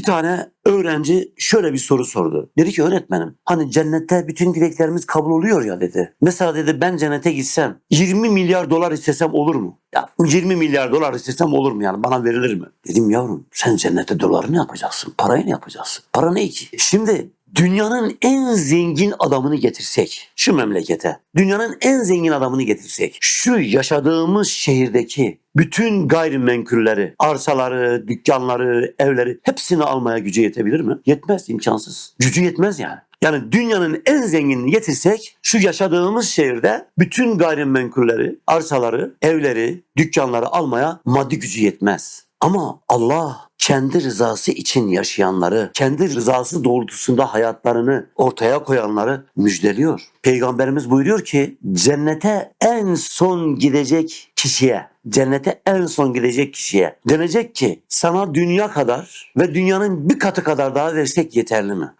Bir tane öğrenci şöyle bir soru sordu. Dedi ki öğretmenim hani cennette bütün dileklerimiz kabul oluyor ya dedi. Mesela dedi ben cennete gitsem 20 milyar dolar istesem olur mu? Ya 20 milyar dolar istesem olur mu yani bana verilir mi? Dedim yavrum sen cennette doları ne yapacaksın? Parayı ne yapacaksın? Para ne ki? Şimdi dünyanın en zengin adamını getirsek şu memlekete, dünyanın en zengin adamını getirsek, şu yaşadığımız şehirdeki bütün gayrimenkulleri, arsaları, dükkanları, evleri hepsini almaya gücü yetebilir mi? Yetmez, imkansız. Gücü yetmez yani. Yani dünyanın en zenginini getirsek şu yaşadığımız şehirde bütün gayrimenkulleri, arsaları, evleri, dükkanları almaya maddi gücü yetmez. Ama Allah kendi rızası için yaşayanları, kendi rızası doğrultusunda hayatlarını ortaya koyanları müjdeliyor. Peygamberimiz buyuruyor ki cennete en son gidecek kişiye, cennete en son gidecek kişiye denecek ki sana dünya kadar ve dünyanın bir katı kadar daha versek yeterli mi?